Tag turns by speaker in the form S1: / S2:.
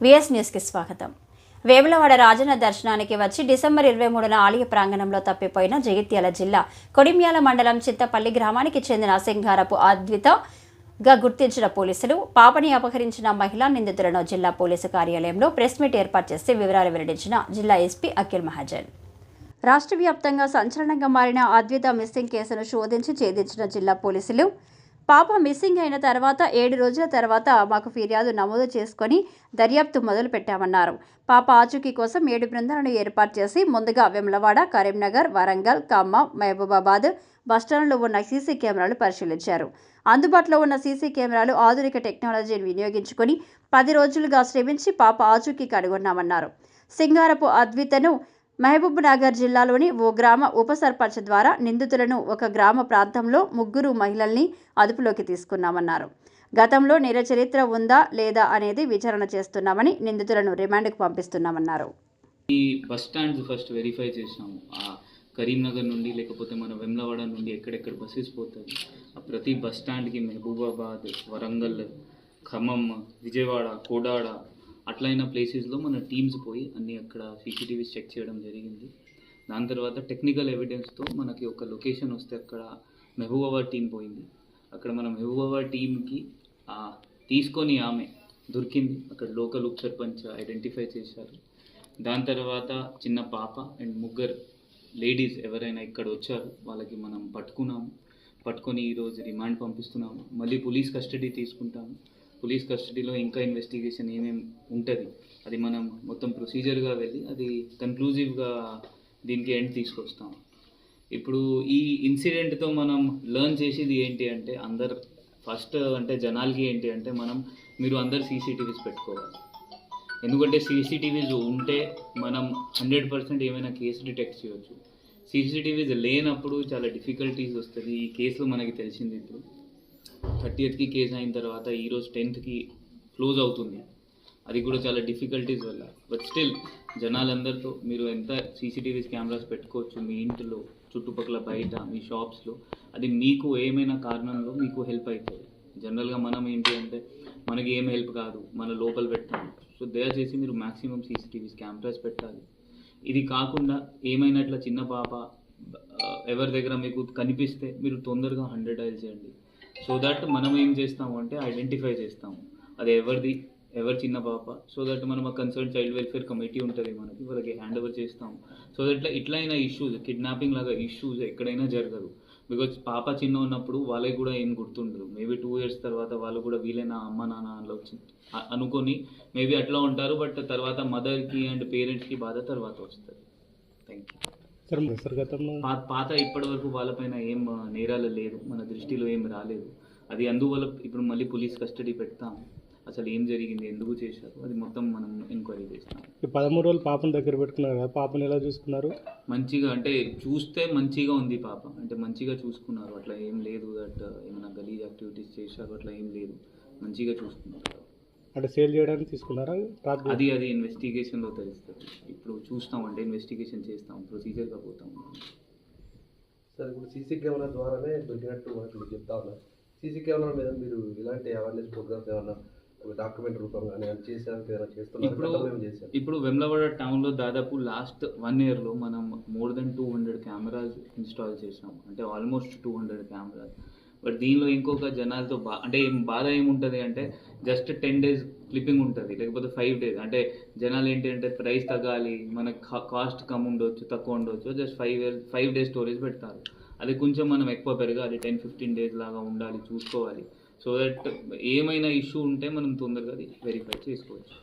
S1: VS న్యూస్కి స్వాగతం. వేములవాడ రాజన్న దర్శనానికి వచ్చి డిసెంబర్ ఇరవై మూడున ఆలయ ప్రాంగణంలో తప్పిపోయిన జగిత్యాల జిల్లా కొడిమ్యాల మండలం చిత్తపల్లి గ్రామానికి చెందిన సింగారపు అద్వితగా గుర్తించిన పోలీసులు పాపని అపహరించిన మహిళా నిందితులను జిల్లా పోలీసు కార్యాలయంలో ప్రెస్ మీట్ ఏర్పాటు చేసి వివరాలు వెల్లడించిన జిల్లా ఎస్పీ అఖిల్ మహాజన్. రాష్ట్ర వ్యాప్తంగా సంచలనంగా మారిన అద్విత మిస్సింగ్ కేసును శోధించి ఛేదించిన జిల్లా పోలీసులు పాప మిస్సింగ్ అయిన తర్వాత ఏడు రోజుల తర్వాత మాకు ఫిర్యాదు నమోదు చేసుకొని దర్యాప్తు మొదలు పెట్టామన్నారు. పాప ఆచూకీ కోసం ఏడు బృందాలను ఏర్పాటు చేసి ముందుగా వెమ్లవాడ కరీంనగర్ వరంగల్ ఖమ్మం మహబూబాబాద్ బస్టాండ్లో ఉన్న సీసీ కెమెరాలు పరిశీలించారు. అందుబాటులో ఉన్న సీసీ కెమెరాలు ఆధునిక టెక్నాలజీని వినియోగించుకొని పది రోజులుగా శ్రమించి పాప ఆచూకీ కనుగొన్నామన్నారు సింగారపు అద్వితను మహబూబ్ నగర్ జిల్లాలోని ఓ గ్రామ ఉప సర్పంచ్ ద్వారా నిందితులను ఒక గ్రామ ప్రాంతంలో ముగ్గురు మహిళల్ని అదుపులోకి తీసుకున్నామన్నారు. గతంలో నేర చరిత్ర ఉందా లేదా అనేది విచారణ చేస్తున్నామని నిందితులను రిమాండ్కు పంపిస్తున్నామన్నారు.
S2: ఈ బస్ స్టాండ్స్ ఫస్ట్ వెరిఫై చేసినాము ఆ కరీంనగర్ నుండి లేకపోతే మన వెమ్లవాడ నుండి ఎక్కడెక్కడ బస్సెస్ పోతాయి. ఆ ప్రతి బస్ స్టాండ్కి మహబూబాబాద్ వరంగల్ ఖమ్మం విజయవాడ కోడాడ అట్లయిన ప్లేసెస్లో మన టీమ్స్ పోయి అన్ని అక్కడ సీసీటీవీస్ చెక్ చేయడం జరిగింది. దాని తర్వాత టెక్నికల్ ఎవిడెన్స్తో మనకి ఒక లొకేషన్ వస్తే అక్కడ మెహబూబాబాద్ టీం పోయింది. అక్కడ మన మెహబూబాబాద్ టీంకి తీసుకొని ఆమె దొరికింది. అక్కడ లోకల్ ఉప సర్పంచ్ ఐడెంటిఫై చేశారు. దాని తర్వాత చిన్న పాప అండ్ ముగ్గురు లేడీస్ ఎవరైనా ఇక్కడ వచ్చారు వాళ్ళకి మనం పట్టుకున్నాము. పట్టుకొని ఈరోజు రిమాండ్ పంపిస్తున్నాము. మళ్ళీ పోలీస్ కస్టడీ తీసుకుంటాము. పోలీస్ కస్టడీలో ఇంకా ఇన్వెస్టిగేషన్ ఏమేమి ఉంటుంది? అది మనం మొత్తం ప్రొసీజర్గా వెళ్ళి అది కన్క్లూజివ్గా దీనికి ఎండ్ తీసుకొస్తాం. ఇప్పుడు ఈ ఇన్సిడెంట్తో మనం లెర్న్ చేసేది ఏంటి అంటే అందరు ఫస్ట్ అంటే జనాలకి ఏంటి అంటే మనం మీరు అందరు సీసీటీవీస్ పెట్టుకోవాలి. ఎందుకంటే సీసీటీవీస్ ఉంటే మనం హండ్రెడ్ పర్సెంట్ ఏమైనా కేసు డిటెక్ట్ చేయొచ్చు. సీసీటీవీస్ లేనప్పుడు చాలా డిఫికల్టీస్ వస్తుంది. ఈ కేసులో మనకి తెలిసింది ఇప్పుడు. థర్టీయత్కి కేసు అయిన తర్వాత ఈరోజు టెన్త్కి క్లోజ్ అవుతుంది. అది కూడా చాలా డిఫికల్టీస్ వల్ల. బట్ స్టిల్ జనాలందరితో మీరు ఎంత సీసీటీవీస్ కెమెరాస్ పెట్టుకోవచ్చు మీ ఇంటిలో చుట్టుపక్కల బయట మీ షాప్స్లో అది మీకు ఏమైనా కారణంలో మీకు హెల్ప్ అవుతుంది. జనరల్గా మనం ఏంటి అంటే మనకి ఏం హెల్ప్ కాదు మన లోపల పెట్టాలి. సో దయచేసి మీరు మ్యాక్సిమం సీసీటీవీస్ కెమెరాస్ పెట్టాలి. ఇది కాకుండా ఏమైనా ఇట్లా చిన్న పాప ఎవరి దగ్గర మీకు కనిపిస్తే మీరు తొందరగా హండ్రెడ్ డైల్ చేయండి. సో దట్ మనం ఏం చేస్తాము అంటే ఐడెంటిఫై చేస్తాము. అది ఎవరిది ఎవరి చిన్న పాప. సో దట్ మనం ఆ కన్సర్న్ చైల్డ్ వెల్ఫేర్ కమిటీ ఉంటుంది మనకి వాళ్ళకి హ్యాండ్ ఓవర్ చేస్తాము. సో దట్ ఇట్లా ఇట్లయినా ఇష్యూస్ కిడ్నాపింగ్ లాగా ఇష్యూస్ ఎక్కడైనా జరగదు. బికాజ్ పాప చిన్న ఉన్నప్పుడు వాళ్ళకి కూడా ఏం గుర్తుండదు. మేబీ టూ ఇయర్స్ తర్వాత వాళ్ళు కూడా వీలైన అమ్మ నాన్న అలా వచ్చి అనుకొని మేబీ అట్లా ఉంటారు బట్ తర్వాత మదర్కి అండ్ పేరెంట్స్కి బాధ తర్వాత వస్తుంది. థ్యాంక్ యూ పాత ఇప్పటి వరకు వాళ్ళపైన ఏం నేరాలు లేదు మన దృష్టిలో ఏం రాలేదు. అది అందువల్ల ఇప్పుడు మళ్ళీ పోలీస్ కస్టడీ పెడతాం. అసలు ఏం జరిగింది ఎందుకు చేశారు అది మొత్తం మనం ఎంక్వైరీ చేస్తాం.
S3: ఈ పదమూడు రోజులు పాపను దగ్గర పెట్టుకున్నారు? కదా పాపను ఎలా చూసుకున్నారు?
S2: మంచిగా అంటే చూస్తే మంచిగా ఉంది పాప. అంటే మంచిగా చూసుకున్నారు. అట్లా ఏం లేదు దట్ ఏమైనా గలీజ్ యాక్టివిటీస్ చేశారు అట్లా ఏం లేదు. మంచిగా చూసుకున్నారు.
S3: అంటే సేల్ చేయడానికి తీసుకున్నారా?
S2: అది అది ఇన్వెస్టిగేషన్లో తెలుస్తుంది. ఇప్పుడు చూస్తాం అంటే ఇన్వెస్టిగేషన్ చేస్తాం ప్రొసీజర్గా పోతాం.
S4: సార్ ఇప్పుడు సీసీ కెమెరా ద్వారానే దొరికినట్టు మనకు మీరు చెప్తా ఉన్నారు. సీసీ కెమెరా మీద మీరు ఇలాంటి అవేర్నెస్ ప్రోగ్రామ్స్ ఏమన్నా డాక్యుమెంట్ కానీ చేసేదానికి చేస్తున్నారు? చేశారు?
S2: ఇప్పుడు వెమ్లవాడ టౌన్లో దాదాపు లాస్ట్ వన్ ఇయర్లో మనం more than two hundred cameras install చేసాం అంటే almost two hundred cameras but దీనిలో ఇంకొక జనాలతో బా అంటే ఏం బాధ ఏముంటుంది అంటే జస్ట్ టెన్ డేస్ క్లిప్పింగ్ ఉంటుంది లేకపోతే ఫైవ్ డేస్ అంటే జనాలు ఏంటి అంటే ప్రైస్ తగ్గాలి మన కాస్ట్ కమ్ ఉండొచ్చు తక్కువ ఉండొచ్చు just five five days storage పెడతారు. అది కొంచెం మనం ఎక్కువ పెరగాలి టెన్ ఫిఫ్టీన్ డేస్ లాగా ఉండాలి చూసుకోవాలి. సో దట్ ఏమైనా ఇష్యూ ఉంటే మనం తొందరగా అది వెరిఫై చేసుకోవచ్చు.